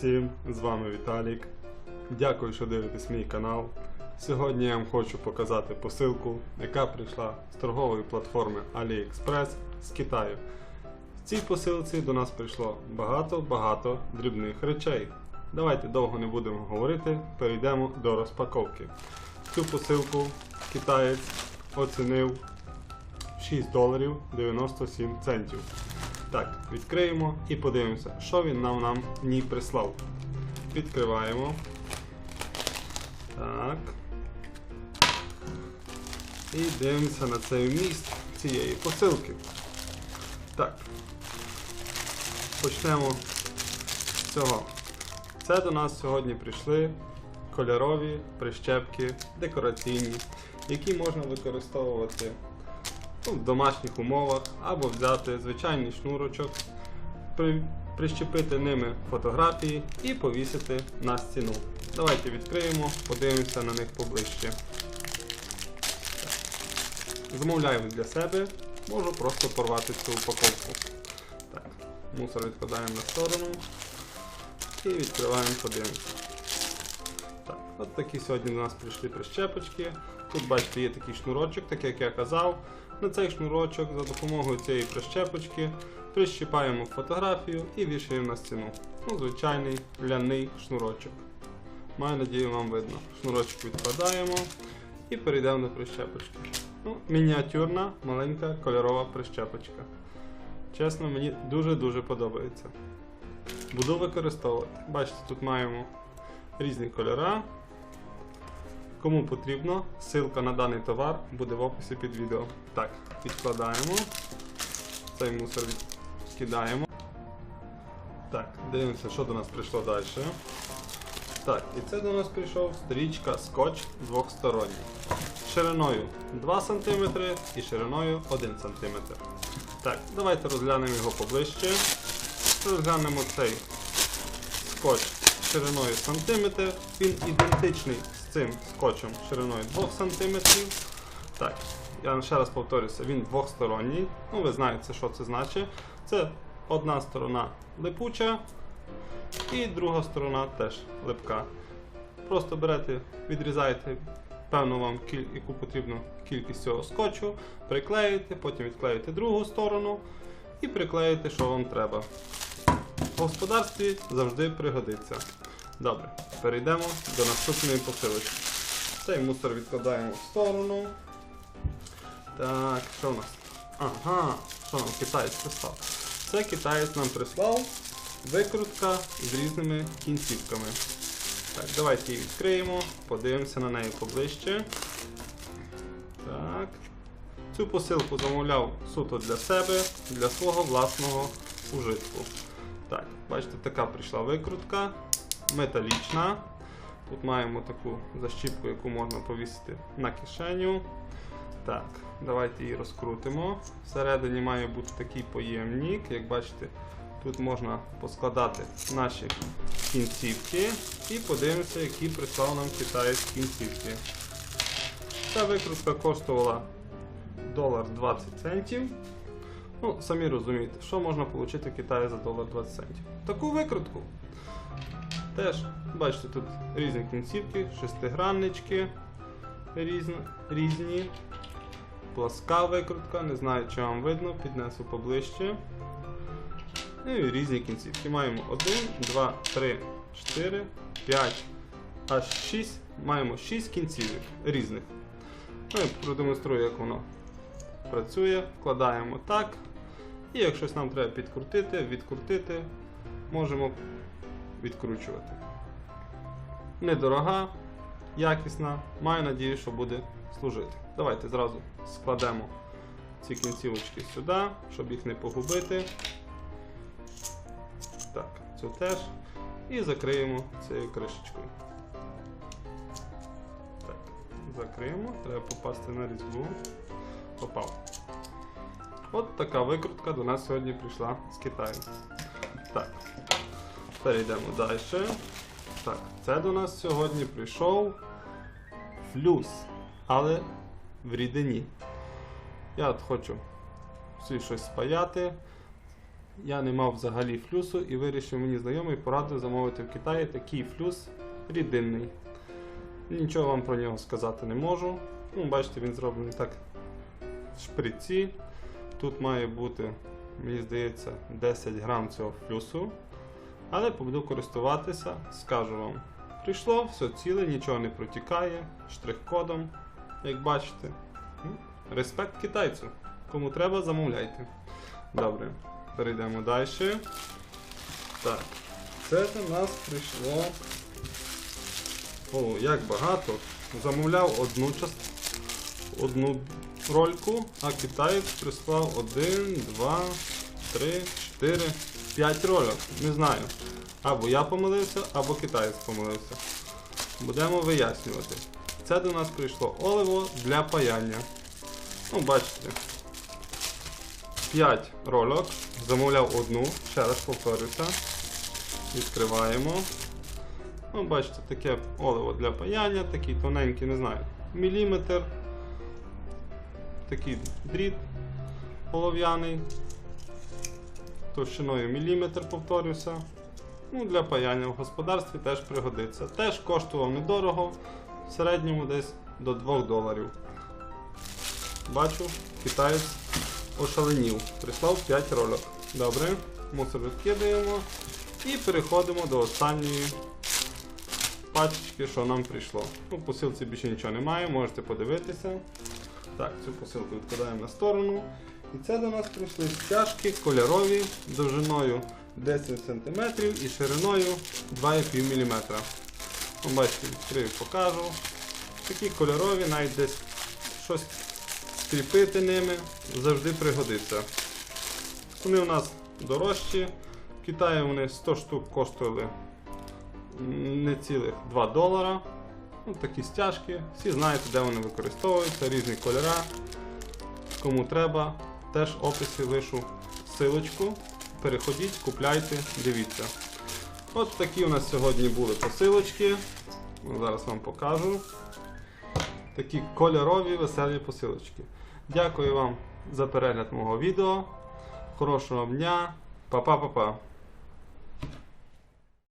всім! З вами Віталік. Дякую, що дивитесь мій канал. Сьогодні я вам хочу показати посилку, яка прийшла з торгової платформи AliExpress з Китаю. В цій посилці до нас прийшло багато-багато дрібних речей. Давайте довго не будемо говорити, перейдемо до розпаковки. Цю посилку китаєць оцінив 6 доларів 97 центів. Так, відкриємо і подивимося, що він нам, нам в ній прислав. Відкриваємо. Так. І дивимося на цей вміст цієї посилки. Так. Почнемо з цього. Це до нас сьогодні прийшли кольорові прищепки, декораційні, які можна використовувати ну, в домашніх умовах або взяти звичайний шнурочок, при, прищепити ними фотографії і повісити на стіну. Давайте відкриємо, подивимося на них поближче. Замовляю для себе, можу просто порвати цю упаковку. Так, мусор відкладаємо на сторону і відкриваємо, подивимося. Так, от такі сьогодні до нас прийшли прищепочки. Тут бачите, є такий шнурочок, так як я казав. На цей шнурочок за допомогою цієї прищепочки прищіпаємо фотографію і вішаємо на стіну. Ну, звичайний ляний шнурочок. Маю надію, вам видно. Шнурочок відкладаємо і перейдемо до прищепочки. Ну, мініатюрна, маленька кольорова прищепочка. Чесно, мені дуже-дуже подобається. Буду використовувати. Бачите, тут маємо різні кольора. Кому потрібно, ссылка на даний товар буде в описі під відео. Так, відкладаємо. Цей мусор відкидаємо. Так, дивимося, що до нас прийшло далі. Так, і це до нас прийшов стрічка скотч двохсторонній. Шириною 2 см і шириною 1 см. Так, давайте розглянемо його поближче. Розглянемо цей скотч шириною сантиметр. Він ідентичний цим скотчем шириною 2 см. Так, я ще раз повторюся, він двохсторонній. Ну, ви знаєте, що це значить. Це одна сторона липуча і друга сторона теж липка. Просто берете, відрізаєте певну вам яку потрібну кількість цього скотчу, приклеїте, потім відклеїте другу сторону і приклеїте, що вам треба. В господарстві завжди пригодиться. Добре, перейдемо до наступної посилочки. Цей мусор відкладаємо в сторону. Так, що у нас? Ага, що нам китаєць прислав? Це китаєць нам прислав викрутка з різними кінцівками. Так, давайте її відкриємо, подивимося на неї поближче. Так. Цю посилку замовляв суто для себе, для свого власного ужитку. Так, бачите, така прийшла викрутка, металічна. Тут маємо таку защіпку, яку можна повісити на кишеню. Так, давайте її розкрутимо. Всередині має бути такий поємник. Як бачите, тут можна поскладати наші кінцівки і подивимося, які прислав нам китаєць кінцівки. Ця викрутка коштувала долар 20 центів. Ну, самі розумієте, що можна отримати в Китаї за долар 20 центів. Таку викрутку. Теж, бачите, тут різні кінцівки, шестиграннички різні. Пласка викрутка, не знаю, чи вам видно, піднесу поближче. Ну і різні кінцівки. Маємо 1, 2, 3, 4, 5, аж 6. Маємо 6 кінцівок різних. Ну, я продемонструю, як воно працює. Вкладаємо так. І як щось нам треба підкрутити, відкрутити, можемо відкручувати. Недорога, якісна, маю надію, що буде служити. Давайте зразу складемо ці кінцівочки сюди, щоб їх не погубити. Так, цю теж. І закриємо цією кришечкою. Так, закриємо, треба попасти на різьбу. Попав. От така викрутка до нас сьогодні прийшла з Китаю. Так, перейдемо далі. Так, це до нас сьогодні прийшов флюс, але в рідині. Я от хочу всі щось спаяти. Я не мав взагалі флюсу і вирішив мені знайомий порадив замовити в Китаї такий флюс рідинний. Нічого вам про нього сказати не можу. Ну, бачите, він зроблений так в шприці. Тут має бути, мені здається, 10 грам цього флюсу. Але буду користуватися, скажу вам. Прийшло, все ціле, нічого не протікає, штрих-кодом, як бачите. Респект китайцю. Кому треба, замовляйте. Добре, перейдемо далі. Так, це до нас прийшло. О, як багато. Замовляв одну частину одну рольку, а китаєць прислав 1, 2, 3, 4, 5 рольок. Не знаю. Або я помилився, або китаєць помилився. Будемо вияснювати. Це до нас прийшло оливо для паяння. Ну, бачите. 5 рольок. Замовляв одну, ще раз повторюся. Відкриваємо. Ну, бачите, таке оливо для паяння, такий тоненький, не знаю, міліметр. Такий дріт олов'яний. Товщиною міліметр, повторюся. Ну, для паяння в господарстві теж пригодиться. Теж коштував недорого, в середньому десь до 2 доларів. Бачу, китаєць ошаленів. Прислав 5 ролик. Добре, мусор відкидаємо і переходимо до останньої пачечки, що нам прийшло. Ну, посилці більше нічого немає, можете подивитися. Так, цю посилку відкладаємо на сторону. І це до нас прийшли стяжки кольорові довжиною 10 см і шириною 2,5 мм. Ну, бачите, відкрию, покажу. Такі кольорові, навіть десь щось скріпити ними завжди пригодиться. Вони у нас дорожчі. В Китаї вони 100 штук коштували не цілих 2 долара. Ну, такі стяжки. Всі знаєте, де вони використовуються, різні кольори. Кому треба, теж в описі лишу силочку. Переходіть, купляйте, дивіться. От такі у нас сьогодні були посилочки. Зараз вам покажу. Такі кольорові веселі посилочки. Дякую вам за перегляд мого відео. Хорошого дня. Па-па-па-па.